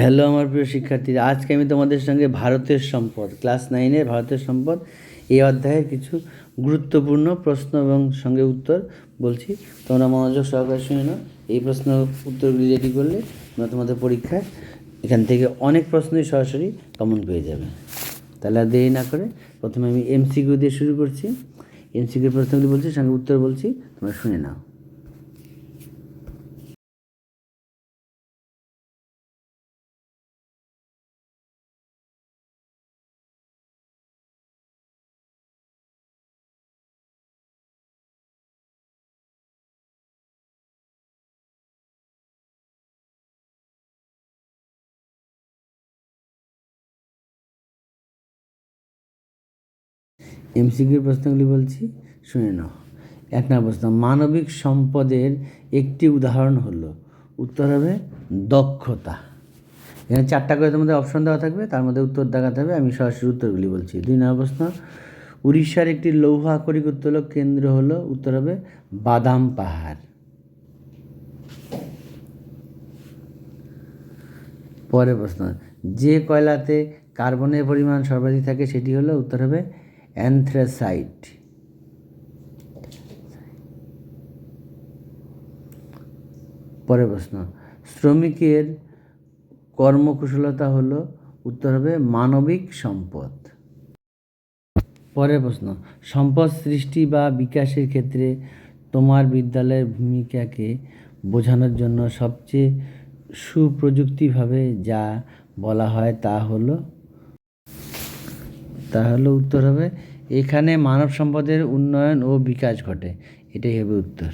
Hello আমার প্রিয় শিক্ষার্থীরা। আজকে আমি তোমাদের সঙ্গে ভারতের সম্পদ ক্লাস নাইনের ভারতের সম্পদ এই অধ্যায়ের কিছু গুরুত্বপূর্ণ প্রশ্ন এবং সঙ্গে উত্তর বলছি। তোমরা মনোযোগ সহকারে শুনে নাও। এই প্রশ্ন উত্তরগুলি রেডি করলে তোমরা তোমাদের পরীক্ষায় এখান থেকে অনেক প্রশ্নই সরাসরি কমন পেয়ে যাবে। তাহলে আর দেরি না করে প্রথমে আমি এমসিকিউ দিয়ে শুরু করছি। এমসিকিউর প্রশ্নগুলি বলছি, সঙ্গে উত্তর বলছি, তোমরা শুনে নাও। এমসিকিউর প্রশ্নগুলি বলছি, শুনে নাও। এক নম্বর প্রশ্ন, মানবিক সম্পদের একটি উদাহরণ হলো, উত্তর হবে দক্ষতা। এখানে চারটা করে তোমাদের অপশন দেওয়া থাকবে, তার মধ্যে উত্তর দেখাতে হবে, আমি সরাসরি উত্তরগুলি বলছি। দুই নম্বর প্রশ্ন, উড়িষ্যার একটি লৌহ আকরিক উত্তোলক কেন্দ্র হলো, উত্তর হবে বাদাম পাহাড়। পরের প্রশ্ন, যে কয়লাতে কার্বনের পরিমাণ সর্বাধিক থাকে সেটি হলো, উত্তর হবে অ্যানথ্রাসাইট। পরের প্রশ্ন, শ্রমিকের কর্মকুশলতা হলো, উত্তর হবে মানবিক সম্পদ। পরের প্রশ্ন, সম্পদ সৃষ্টি বা বিকাশের ক্ষেত্রে তোমার বিদ্যালয়ের ভূমিকাকে বোঝানোর জন্য সবচেয়ে সুপ্রযুক্তিভাবে যা বলা হয় তা হলো তা হলো উত্তর হবে, এখানে মানব সম্পদের উন্নয়ন ও বিকাশ ঘটে। এটাই হবে উত্তর।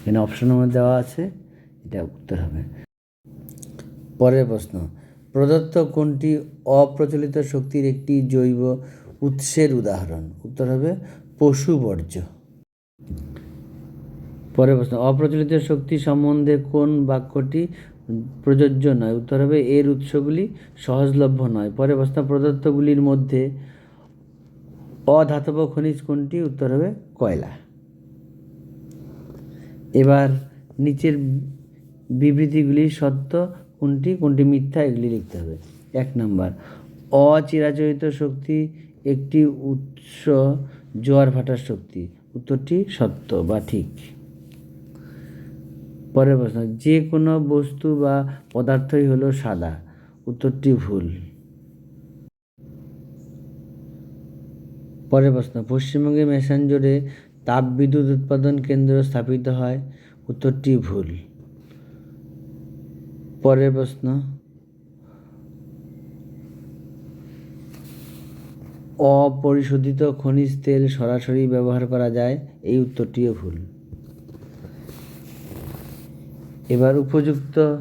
এখানে অপশনের মধ্যে দেওয়া আছে, এটা উত্তর হবে। পরের প্রশ্ন, প্রদত্ত কোনটি অপ্রচলিত শক্তির একটি জৈব উৎসের উদাহরণ? উত্তর হবে, পশু বর্জ্য। পরের প্রশ্ন, অপ্রচলিত শক্তি সম্বন্ধে কোন বাক্যটি প্রযোজ্য নয়। উত্তর হবে, এর উৎসগুলি সহজলভ্য নয়। পরে প্রশ্ন প্রদত্তগুলির মধ্যে অধাতব খনিজ কোনটি? উত্তর হবে, কয়লা। এবার নিচের বিবৃতিগুলি সত্য কোনটি? কোনটি মিথ্যা? এগুলি লিখতে হবে। এক নম্বর, অচিরাচরিত শক্তি একটি উৎস জোয়ার ভাটার শক্তি। উত্তরটি সত্য বা ঠিক। পরের প্রশ্ন, যে কোনো বস্তু বা পদার্থই হলো সাদা। উত্তরটি ভুল। পরের প্রশ্ন পশ্চিমবঙ্গে মেসাঞ্জোরে তাপবিদ্যুৎ উৎপাদন কেন্দ্র স্থাপিত হয়, উত্তরটি ভুল। পরের প্রশ্ন, অপরিশোধিত খনিজ তেল সরাসরি ব্যবহার করা যায়, এই উত্তরটিও ভুল। এবার উপযুক্ত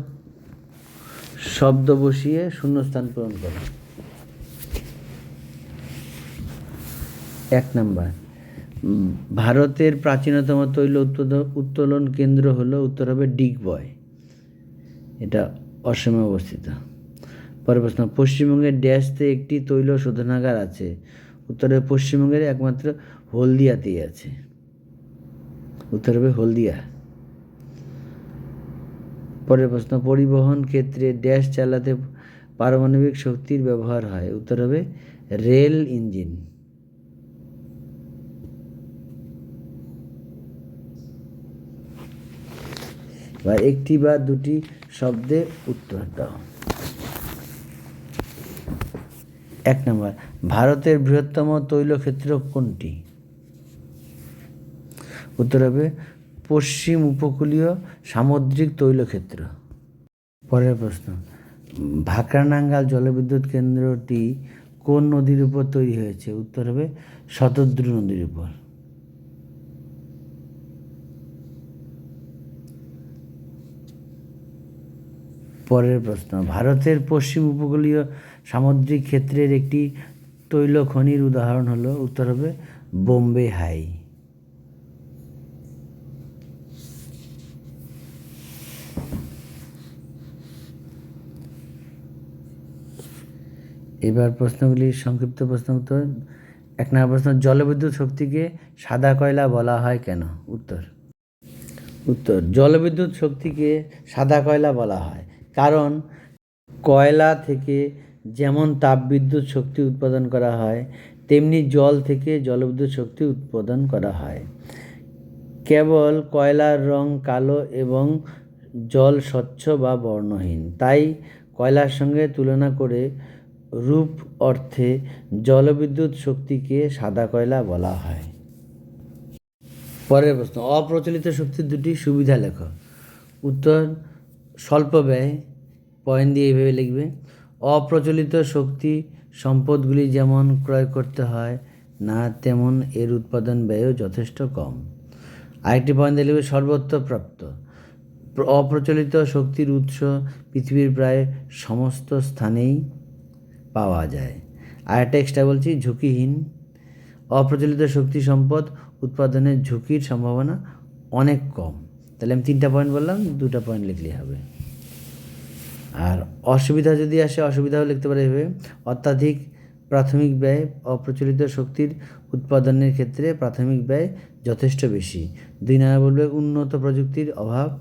শব্দ বসিয়ে শূন্যস্থান পূরণ করো। এক নাম্বার ভারতের প্রাচীনতম তৈল উত্তোলন কেন্দ্র হলো উত্তর হবে ডিগবয়। এটা অসমে অবস্থিত। পরের প্রশ্ন, পশ্চিমবঙ্গের ড্যাশতে একটি তৈল শোধনাগার আছে। উত্তরে পশ্চিমবঙ্গের একমাত্র হলদিয়াতেই আছে। উত্তর হবে হলদিয়া। পরের প্রশ্ন, পরিবহন ক্ষেত্রে ড্যাশ চালাতে পারমাণবিক শক্তির ব্যবহার হয়। উত্তর হবে, রেল ইঞ্জিন। বা একটি বা দুটি শব্দে উত্তর দাও। এক নম্বর, ভারতের বৃহত্তম তৈলক্ষেত্র কোনটি? উত্তর হবে পশ্চিম উপকূলীয় সামুদ্রিক তৈলক্ষেত্র। পরের প্রশ্ন, ভাকরানাঙ্গাল জলবিদ্যুৎ কেন্দ্রটি কোন নদীর উপর তৈরি হয়েছে? উত্তর হবে শতদ্রু নদীর উপর। পরের প্রশ্ন, ভারতের পশ্চিম উপকূলীয় সামুদ্রিক ক্ষেত্রের একটি তৈল খনির উদাহরণ হলো, উত্তর হবে বোম্বে হাই। এবার প্রশ্নগুলির সংক্ষিপ্ত প্রশ্ন উত্তর। এক নম্বর প্রশ্ন, জলবিদ্যুৎ শক্তিকে সাদা কয়লা বলা হয় কেন? উত্তর। উত্তর, জলবিদ্যুৎ শক্তিকে সাদা কয়লা বলা হয় কারণ কয়লা থেকে যেমন তাপবিদ্যুৎ শক্তি উৎপাদন করা হয়, তেমনি জল থেকে জলবিদ্যুৎ শক্তি উৎপাদন করা হয়। কেবল কয়লার রং কালো এবং জল স্বচ্ছ বা বর্ণহীন, তাই কয়লার সঙ্গে তুলনা করে রূপ অর্থে জলবিদ্যুৎ শক্তিকে সাদা কয়লা বলা হয়। পরের প্রশ্ন, অপ্রচলিত শক্তির দুটি সুবিধা লেখো। উত্তর, স্বল্প ব্যয়, পয়েন্ট দিয়ে এইভাবে লিখবে, অপ্রচলিত শক্তি সম্পদগুলি যেমন ক্রয় করতে হয়, না তেমন এর উৎপাদন ব্যয়ও যথেষ্ট কম। আরেকটি পয়েন্ট দিয়ে লিখবে সর্বত্র প্রাপ্ত। অপ্রচলিত শক্তির উৎস পৃথিবীর প্রায় সমস্ত স্থানেই পাওয়া যায়। আরেকটা এক্সট্রা বলছি, ঝুঁকিহীন, অপ্রচলিত শক্তি সম্পদ উৎপাদনের ঝুঁকির সম্ভাবনা অনেক কম। তাহলে আমি তিনটা পয়েন্ট বললাম, দুটা পয়েন্ট লিখলেই হবে। আর অসুবিধা যদি আসে, অসুবিধাও লিখতে পারে এভাবে। অত্যাধিক প্রাথমিক ব্যয় অপ্রচলিত শক্তির উৎপাদনের ক্ষেত্রে প্রাথমিক ব্যয় যথেষ্ট বেশি। দুই নম্বর বলবে, উন্নত প্রযুক্তির অভাব।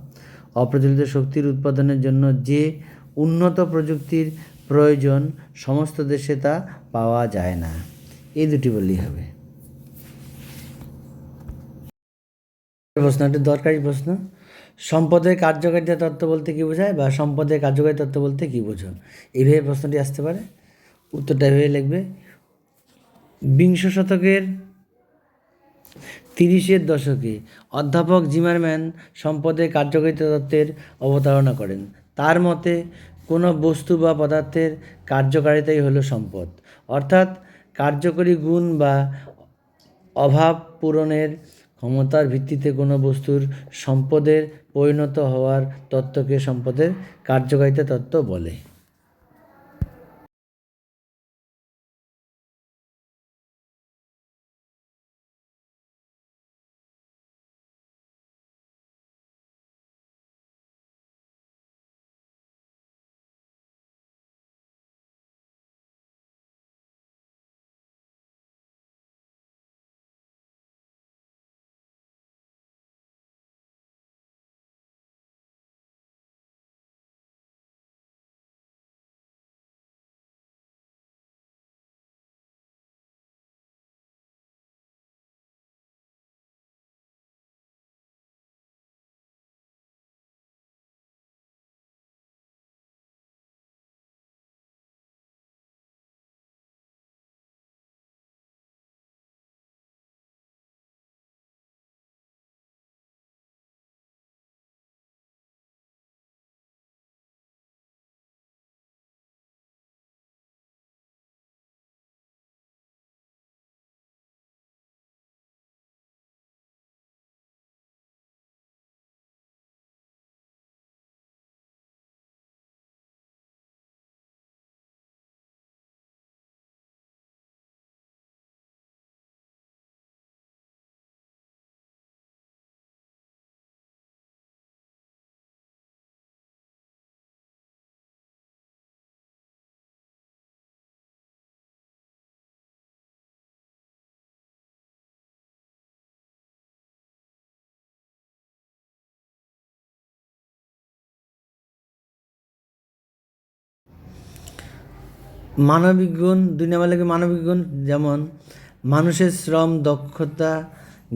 অপ্রচলিত শক্তির উৎপাদনের জন্য যে উন্নত প্রযুক্তির প্রয়োজন, সমস্ত দেশে তা পাওয়া যায় না। এই দুটি বললেই হবে। প্রশ্ন একটা দরকারি প্রশ্ন, সম্পদের কার্যকারিতা তত্ত্ব বলতে কী বোঝায় বা সম্পদের কার্যকারী তত্ত্ব বলতে কী বোঝো এইভাবে প্রশ্নটি আসতে পারে। উত্তরটা এভাবে লিখবে, বিংশ শতকের তিরিশের দশকে অধ্যাপক জিমারম্যান সম্পদের কার্যকারিতা তত্ত্বের অবতারণা করেন। তার মতে কোনো বস্তু বা পদার্থের কার্যকারিতাই হলো সম্পদ। অর্থাৎ কার্যকরী গুণ বা অভাব পূরণের ক্ষমতার ভিত্তিতে কোনো বস্তুর সম্পদের পরিণত হওয়ার তত্ত্বকে সম্পদের কার্যকারিতা তত্ত্ব বলে। মানবিক গুণ দুই নম্বর লাগে মানবিক গুণ যেমন মানুষের শ্রম, দক্ষতা,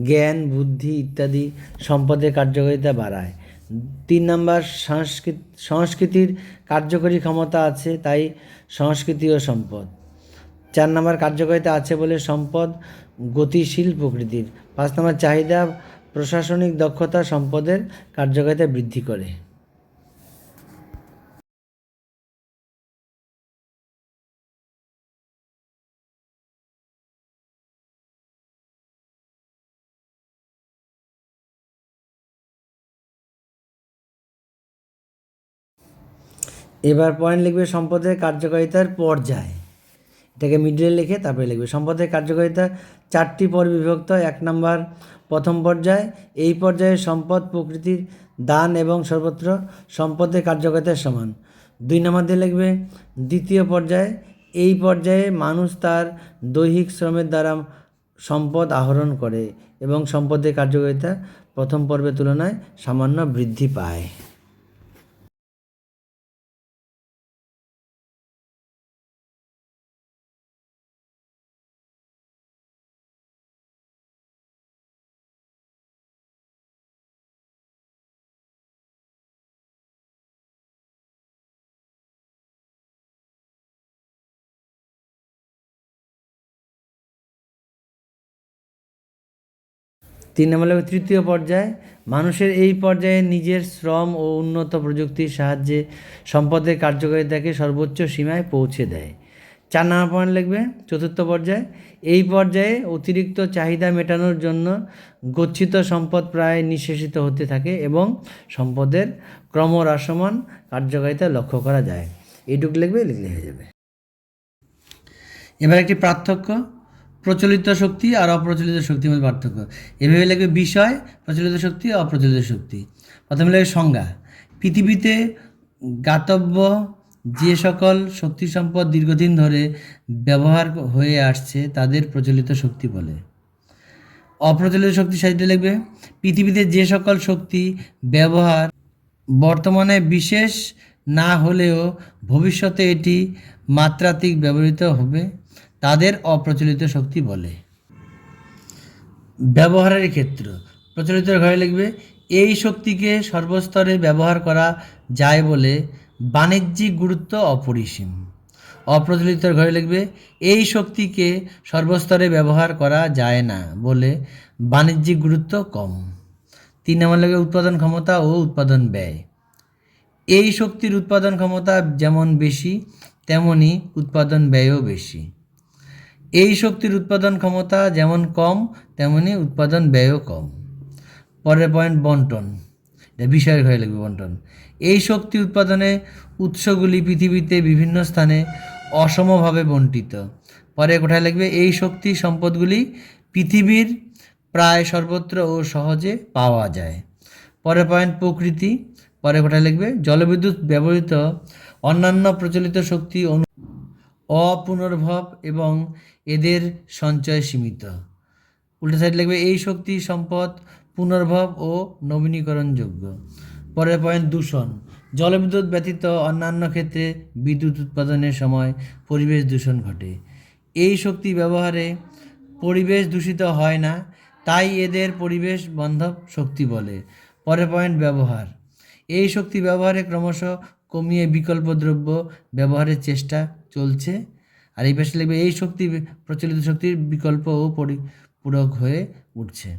জ্ঞান, বুদ্ধি ইত্যাদি সম্পদের কার্যকারিতা বাড়ায়। তিন নম্বর, সংস্কৃত, সংস্কৃতির কার্যকরী ক্ষমতা আছে, তাই সংস্কৃতি ও সম্পদ। চার নম্বর, কার্যকারিতা আছে বলে সম্পদ গতিশীল প্রকৃতির। পাঁচ নম্বর, চাহিদা, প্রশাসনিক দক্ষতা সম্পদের কার্যকারিতা বৃদ্ধি করে। এবার পয়েন্ট লিখবে সম্পদের কার্যকারিতার পর্যায়। এটাকে মিডলে লিখে তারপরে লিখবে। সম্পদের কার্যকারিতা চারটি পর্বে বিভক্ত, এক নম্বর প্রথম পর্যায়। এই পর্যায়ে সম্পদ প্রকৃতির দান এবং সর্বত্র সম্পদের কার্যকারিতার সমান। দুই নম্বর দিয়ে লিখবে দ্বিতীয় পর্যায়ে। এই পর্যায়ে মানুষ তার দৈহিক শ্রমের দ্বারা সম্পদ আহরণ করে এবং সম্পদের কার্যকারিতা প্রথম পর্বের তুলনায় সামান্য বৃদ্ধি পায়। তিন নম্বর লাগবে তৃতীয় পর্যায়। মানুষের এই পর্যায়ে নিজের শ্রম ও উন্নত প্রযুক্তির সাহায্যে সম্পদের কার্যকারিতাকে সর্বোচ্চ সীমায় পৌঁছে দেয়। চার নম্বর পয়েন্ট লিখবে, চতুর্থ পর্যায়ে। এই পর্যায়ে অতিরিক্ত চাহিদা মেটানোর জন্য গচ্ছিত সম্পদ প্রায় নিঃশেষিত হতে থাকে এবং সম্পদের ক্রমহ্রাসমান কার্যকারিতা লক্ষ্য করা যায়। এইটুকু লিখবে লিখলে হয়ে যাবে। এবার একটি পার্থক্য। প্রচলিত শক্তি আর অপ্রচলিত শক্তির মধ্যে পার্থক্য। এভাবে লিখবে বিষয়, প্রচলিত শক্তি, অপ্রচলিত শক্তি। প্রথমে লিখবে সংজ্ঞা। পৃথিবীতে গাতব্য যে সকল শক্তি সম্পদ দীর্ঘদিন ধরে ব্যবহার হয়ে আসছে, তাদের প্রচলিত শক্তি বলে। অপ্রচলিত শক্তি সাহিত্যে লিখবে, পৃথিবীতে যে সকল শক্তি ব্যবহার বর্তমানে বিশেষ না হলেও ভবিষ্যতে এটি মাত্রাতিক ব্যবহৃত হবে তাদের অপ্রচলিত শক্তি বলে। ব্যবহারের ক্ষেত্র। প্রচলিত ঘরে লিখবে, এই শক্তিকে সর্বস্তরে ব্যবহার করা যায় বলে বাণিজ্যিক গুরুত্ব অপরিসীম। অপ্রচলিত ঘরে লিখবে, এই শক্তিকে সর্বস্তরে ব্যবহার করা যায় না বলে বাণিজ্যিক গুরুত্ব কম। তিন নম্বর লাগবে উৎপাদন ক্ষমতা ও উৎপাদন ব্যয়। এই শক্তির উৎপাদন ক্ষমতা যেমন বেশি, তেমনি উৎপাদন ব্যয়ও বেশি। এই শক্তির উৎপাদন ক্ষমতা যেমন কম, তেমনি উৎপাদন ব্যয়ও কম। পরের পয়েন্ট বন্টন। এটা বিষয়ের ঘরে লিখবে বন্টন। এই শক্তি উৎপাদনে উৎসগুলি পৃথিবীতে বিভিন্ন স্থানে অসমভাবে বণ্টিত পরে কোথায় লিখবে? এই শক্তি সম্পদগুলি পৃথিবীর প্রায় সর্বত্র ও সহজে পাওয়া যায়। পরের পয়েন্ট প্রকৃতি। পরে কোথায় লিখবে? জলবিদ্যুৎ ব্যবহৃত অন্যান্য প্রচলিত শক্তি অনু অপুনর্ভব এবং এদের সঞ্চয় সীমিত। উল্টো সাইড লিখবে, এই শক্তি সম্পদ পুনর্ভব ও নবীনীকরণযোগ্য। পরের পয়েন্ট দূষণ। জলবিদ্যুৎ ব্যতীত অন্যান্য ক্ষেত্রে বিদ্যুৎ উৎপাদনের সময় পরিবেশ দূষণ ঘটে। এই শক্তি ব্যবহারে পরিবেশ দূষিত হয় না, তাই এদের পরিবেশ বান্ধব শক্তি বলে। পরের পয়েন্ট ব্যবহার। এই শক্তি ব্যবহারে ক্রমশ কমিয়ে বিকল্প দ্রব্য ব্যবহারের চেষ্টা চলছে। আর এই পাশে লিখবে, এই শক্তি প্রচলিত শক্তির বিকল্প ও পরিপূরক হয়ে উঠছে।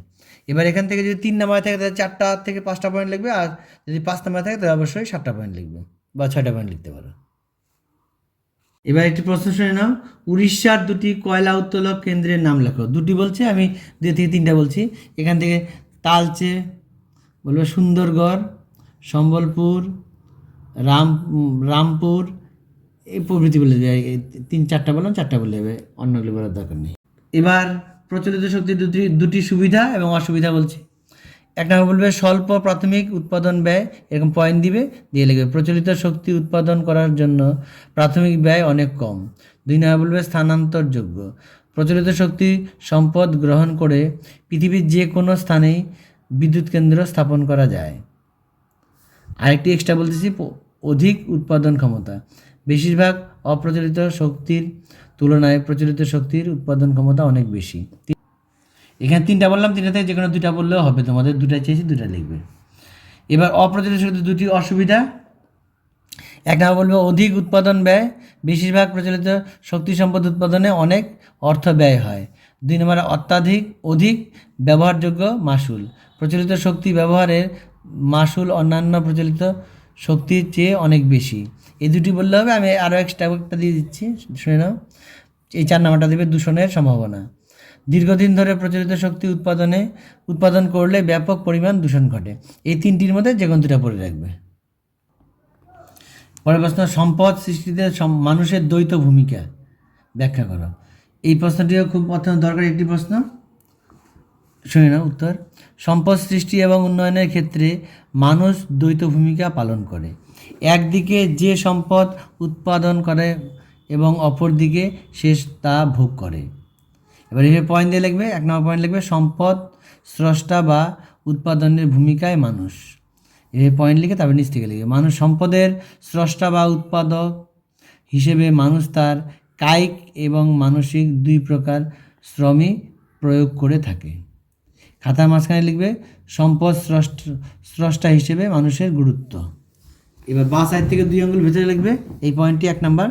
এবার এখান থেকে যদি তিন নাম্বার থাকে, তাহলে চারটা থেকে পাঁচটা পয়েন্ট লিখবে, আর যদি পাঁচ নাম্বার থাকে, তাহলে অবশ্যই সাতটা পয়েন্ট লিখবে, বা ছয়টা পয়েন্ট লিখতে পারো। এবার একটি প্রশ্ন শুনে নাও, উড়িষ্যার দুটি কয়লা উত্তোলক কেন্দ্রের নাম লেখো। দুটি বলছে, আমি দুই থেকে তিনটা বলছি। এখান থেকে তালচে, বলবে সুন্দরগড়, সম্বলপুর রাম, রামপুর, এই প্রভৃতি বলে এই তিন, চারটা বললাম, চারটা বলে দেবে। অন্যগুলো বলার দরকার নেই। এবার প্রচলিত শক্তির দুটি দুটি সুবিধা এবং অসুবিধা বলছি। এক নম্বর বলবে, স্বল্প প্রাথমিক উৎপাদন ব্যয়, এরকম পয়েন্ট দিবে, দিয়ে লিখবে, প্রচলিত শক্তি উৎপাদন করার জন্য প্রাথমিক ব্যয় অনেক কম। দুই নম্বর বলবে, স্থানান্তরযোগ্য। প্রচলিত শক্তি সম্পদ গ্রহণ করে পৃথিবীর যে কোনো স্থানেই বিদ্যুৎ কেন্দ্র স্থাপন করা যায়। আরেকটি এক্সট্রা বলতেছি অধিক উৎপাদন ক্ষমতা। বেশিরভাগ অপ্রচলিত শক্তির তুলনায় প্রচলিত শক্তির উৎপাদন ক্ষমতা অনেক বেশি। এখানে তিনটা বললাম, তিনটা থেকে যে কোনো দুটা বললেও হবে, তোমাদের দুটা চেয়েছি দুটা লিখবে। এবার অপ্রচলিত শক্তির দুটি অসুবিধা। এক নম্বর বলব, অধিক উৎপাদন ব্যয়। বেশিরভাগ প্রচলিত শক্তি সম্পদ উৎপাদনে অনেক অর্থ ব্যয় হয়। দুই নম্বর, অত্যাধিক, অধিক ব্যবহারযোগ্য মাসুল প্রচলিত শক্তি ব্যবহারের মাসুল অন্যান্য প্রচলিত শক্তির চেয়ে অনেক বেশি। এই দুটি বললে হবে, আমি আরও এক্সট্রা একটা দিয়ে দিচ্ছি, শুনে নাও। এই চার নাম্বারটা দেবে দূষণের সম্ভাবনা। দীর্ঘদিন ধরে প্রচলিত শক্তি উৎপাদনে, উৎপাদন করলে ব্যাপক পরিমাণ দূষণ ঘটে। এই তিনটির মধ্যে যে কোনো দুটা পড়ে রাখবে। পরের প্রশ্ন, সম্পদ সৃষ্টিতে মানুষের দ্বৈত ভূমিকা। ব্যাখ্যা করো। এই প্রশ্নটিও খুব অত্যন্ত দরকারি একটি প্রশ্ন। শুনে নাও উত্তর। সম্পদ সৃষ্টি এবং উন্নয়নের ক্ষেত্রে মানুষ দ্বৈত ভূমিকা পালন করে। একদিকে যে সম্পদ উৎপাদন করে এবং অপরদিকে সে তা ভোগ করে। এবার এখানে পয়েন্ট দিয়ে লিখবে, এক নম্বর পয়েন্ট লিখবে, সম্পদ স্রষ্টা বা উৎপাদনের ভূমিকায় মানুষ। এই পয়েন্ট লিখে তারপর নিচ থেকে লিখবে, মানুষ সম্পদের স্রষ্টা বা উৎপাদক হিসেবে মানুষ তার কায়িক এবং মানসিক দুই প্রকার শ্রমই প্রয়োগ করে থাকে। খাতার মাঝখানে লিখবে সম্পদ স্রষ্ট, স্রষ্টা হিসেবে মানুষের গুরুত্ব। এবার বা সাইড থেকে দুই আঙ্গুল ভেতরে লিখবে, এই পয়েন্টটি এক নাম্বার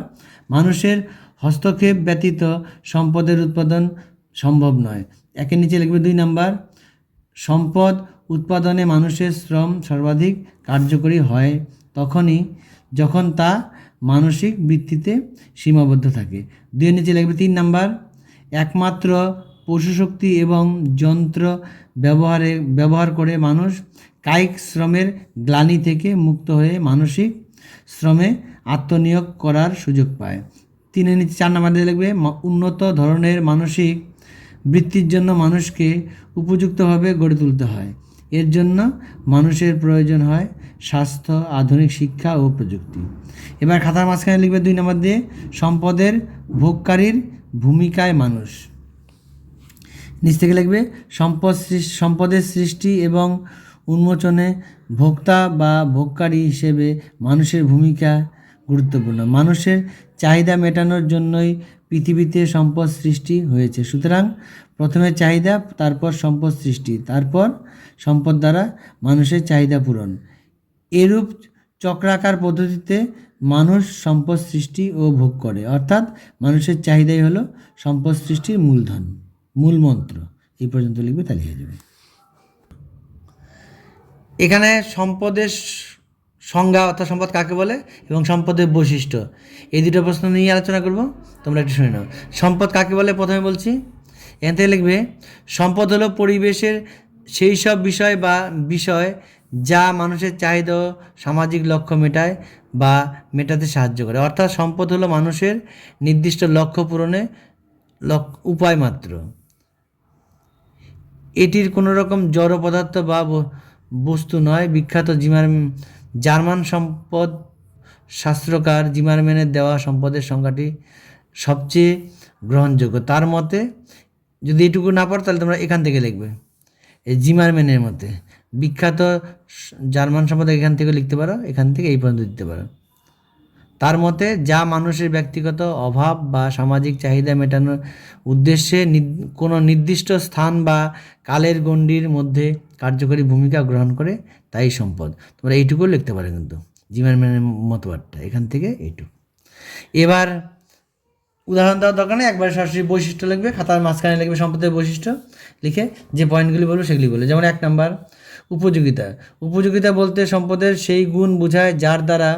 মানুষের হস্তক্ষেপ ব্যতীত সম্পদের উৎপাদন সম্ভব নয়। একের নিচে লিখবে দুই নাম্বার সম্পদ উৎপাদনে মানুষের শ্রম সর্বাধিক কার্যকরী হয়, তখনই যখন তা মানসিক বৃত্তিতে সীমাবদ্ধ থাকে। দুই নিচে লিখবে তিন নাম্বার একমাত্র পশুশক্তি এবং যন্ত্র ব্যবহারে, ব্যবহার করে মানুষ কায়িক শ্রমের গ্লানি থেকে মুক্ত হয়ে মানসিক শ্রমে আত্মনিয়োগ করার সুযোগ পায়। তিনের নিচে চার নাম্বার লিখবে উন্নত ধরনের মানসিক বৃত্তির জন্য মানুষকে উপযুক্তভাবে গড়ে তুলতে হয়। এর জন্য মানুষের প্রয়োজন হয় স্বাস্থ্য, আধুনিক শিক্ষা ও প্রযুক্তি। এবার খাতার মাঝখানে লিখবে দুই নম্বর দিয়ে, সম্পদের ভোগকারীর ভূমিকায় মানুষ। নিচ থেকে লিখবে, সম্পদ সম্পদের সৃষ্টি এবং উন্মোচনে ভোক্তা বা ভোগকারী হিসেবে মানুষের ভূমিকা গুরুত্বপূর্ণ। মানুষের চাহিদা মেটানোর জন্যই পৃথিবীতে সম্পদ সৃষ্টি হয়েছে। সুতরাং প্রথমে চাহিদা, তারপর সম্পদ সৃষ্টি, তারপর সম্পদ দ্বারা মানুষের চাহিদা পূরণ। এরূপ চক্রাকার পদ্ধতিতে মানুষ সম্পদ সৃষ্টি ও ভোগ করে। অর্থাৎ মানুষের চাহিদাই হলো সম্পদ সৃষ্টির মূলধন। মূল মন্ত্র এই পর্যন্ত লিখবে, তাহলে হয়ে যাবে। এখানে সম্পদের সংজ্ঞা অর্থাৎ সম্পদ কাকে বলে এবং সম্পদের বৈশিষ্ট্য, এই দুটো প্রশ্ন নিয়ে আলোচনা করব। তোমরা একটু শুনে নাও। সম্পদ কাকে বলে? প্রথমে বলছি। থেকে লিখবে, সম্পদ হলো পরিবেশের সেই সব বিষয় বা বিষয় যা মানুষের চাহিদা সামাজিক লক্ষ্য মেটায় বা মেটাতে সাহায্য করে। অর্থাৎ সম্পদ হলো মানুষের নির্দিষ্ট লক্ষ্য পূরণে উপায় মাত্র। এটির কোনো রকম জড় পদার্থ বা বস্তু নয়। বিখ্যাত জিমার জার্মান সম্পদ শাস্ত্রকার জিমারম্যানের দেওয়া সম্পদের সংখ্যাটি সবচেয়ে গ্রহণযোগ্য। তার মতে, যদি এটুকু না পারো, তাহলে তোমরা এখান থেকে লিখবে। এই জিমারম্যানের মতে। বিখ্যাত জার্মান সম্পদ এখান থেকে লিখতে পারো, এখান থেকে এই পর্যন্ত দিতে পারো। তার মতে, যা মানুষের ব্যক্তিগত অভাব বা সামাজিক চাহিদা মেটানোর উদ্দেশ্যে কোনো নির্দিষ্ট স্থান বা কালের গণ্ডির মধ্যে কার্যকরী ভূমিকা গ্রহণ করে, তাই সম্পদ। তোমরা এইটুকু লিখতে পারো কিন্তু জিমারম্যানের মতবাদটা। এখান থেকে এইটুকু। এবার উদাহরণ দেওয়ার দরকার নেই, একবার সরাসরি বৈশিষ্ট্য লিখবে, খাতার মাঝখানে লিখবে সম্পদের বৈশিষ্ট্য, লিখে যে পয়েন্টগুলি বলব সেগুলি বলে যেমন এক নাম্বার, উপযোগিতা। উপযোগিতা বলতে সম্পদের সেই গুণ বোঝায় যার দ্বারা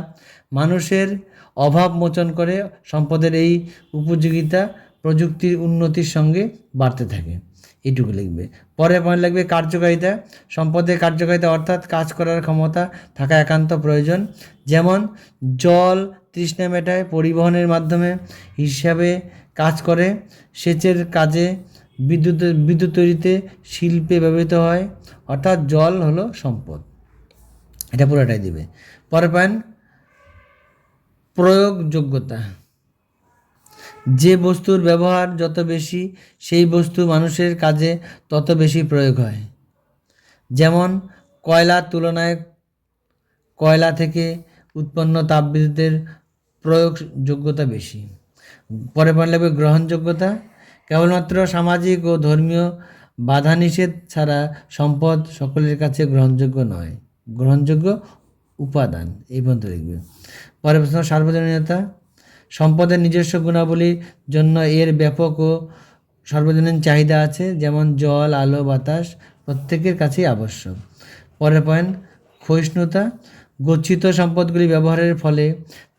মানুষের অভাব মোচন করে সম্পদের এই উপযোগিতা প্রযুক্তির উন্নতির সঙ্গে বাড়তে থাকে। এইটুকু লিখবে। পরে পয়েন্ট লিখবে, কার্যকারিতা। সম্পদের কার্যকারিতা অর্থাৎ কাজ করার ক্ষমতা, থাকা একান্ত প্রয়োজন। যেমন, জল তৃষ্ণা মেটায়, পরিবহনের মাধ্যমে হিসাবে কাজ করে, সেচের কাজে বিদ্যুৎ বিদ্যুৎ তৈরিতে শিল্পে ব্যবহৃত হয়। অর্থাৎ জল হলো সম্পদ। এটা পুরোটাই দিবে। পরে পয়েন্ট প্রয়োগযোগ্যতা। যে বস্তুর ব্যবহার যত বেশি, সেই বস্তু মানুষের কাজে তত বেশি প্রয়োগ হয়। যেমন কয়লার তুলনায় কয়লা থেকে উৎপন্ন তাপবিদ্যুতের প্রয়োগযোগ্যতা বেশি। পরে পরে লাগবে গ্রহণযোগ্যতা। কেবলমাত্র সামাজিক ও ধর্মীয় বাধা নিষেধ ছাড়া সম্পদ সকলের কাছে গ্রহণযোগ্য নয়। গ্রহণযোগ্য উপাদান, এই পর্যন্ত লিখবে। পরে প্রশ্ন সার্বজনীনতা, সম্পদের নিজস্ব গুণাবলীর জন্য এর ব্যাপক ও সর্বজনীন চাহিদা আছে, যেমন জল, আলো, বাতাস, প্রত্যেকের কাছেই আবশ্যক। পরের পয়েন্ট ক্ষয়িষ্ণুতা। গচ্ছিত সম্পদগুলি ব্যবহারের ফলে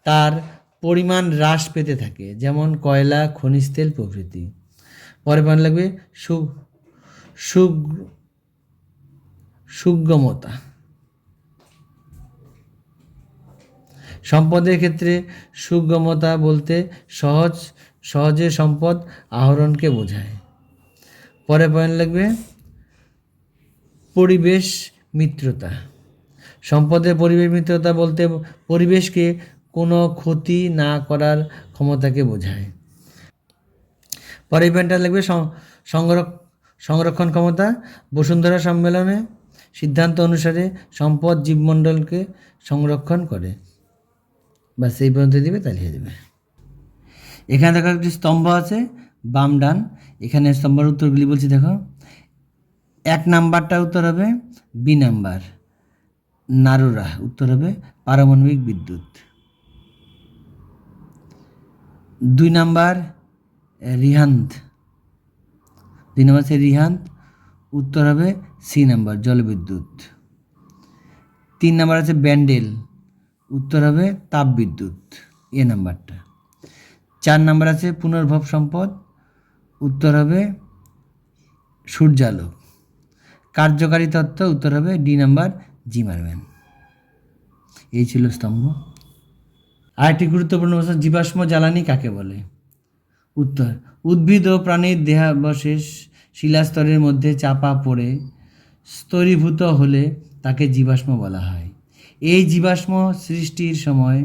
তার পরিমাণ হ্রাস পেতে থাকে, যেমন কয়লা, খনিজ তেল প্রভৃতি। পরে পয়েন্ট লাগবে সু সুগ সুগমতা। সম্পদের ক্ষেত্রে সুগমতা বলতে সহজ, সহজে সম্পদ আহরণকে বোঝায়। পরে পয়েন্ট লাগবে, পরিবেশ মিত্রতা। সম্পদের পরিবেশ মিত্রতা বলতে পরিবেশকে কোনো ক্ষতি না করার ক্ষমতাকে বোঝায়। পরে পয়েন্টটা সংরক্ষ সংরক্ষণ ক্ষমতা। বসুন্ধরা সম্মেলনে সিদ্ধান্ত অনুসারে সম্পদ জীবমণ্ডলকে সংরক্ষণ করে। বাস সেই পর্যন্ত দিবে তাহলে হয়ে যাবে এখানে দেখো একটি স্তম্ভ আছে, বাম ডান। এখানে স্তম্ভের উত্তরগুলি বলছি, দেখো। এক নাম্বারটা উত্তর হবে বি নাম্বার, নারুরা। উত্তর হবে পারমাণবিক বিদ্যুৎ। দুই নাম্বার রিহান্ত দুই নাম্বার হচ্ছে রিহান্ত উত্তর হবে সি নাম্বার, জলবিদ্যুৎ। তিন নাম্বার আছে ব্যান্ডেল। উত্তর হবে তাপবিদ্যুৎ, এ নাম্বারটা। চার নাম্বার আছে পুনর্ভব সম্পদ, উত্তর হবে সূর্যালোক। কার্যকারী তত্ত্ব, উত্তর হবে ডি নাম্বার জিমারম্যান এই ছিল স্তম্ভ। আরেকটি গুরুত্বপূর্ণ প্রশ্ন, জীবাশ্ম জ্বালানি কাকে বলে? উত্তর, উদ্ভিদ ও প্রাণীর দেহাবশেষ শিলাস্তরের মধ্যে চাপা পড়ে স্তরীভূত হলে তাকে জীবাশ্ম বলা হয়। এই জীবাশ্ম সৃষ্টির সময়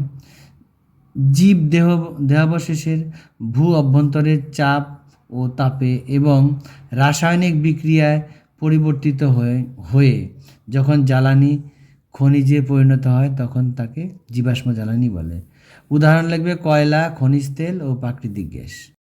জীব দেহ, দেহাবশেষের ভূ অভ্যন্তরের চাপ ও তাপে এবং রাসায়নিক বিক্রিয়ায় পরিবর্তিত হয়ে হয়ে যখন জ্বালানি খনিজে পরিণত হয় তখন তাকে জীবাশ্ম জ্বালানি বলে। উদাহরণ লাগবে কয়লা, খনিজ তেল ও প্রাকৃতিক গ্যাস।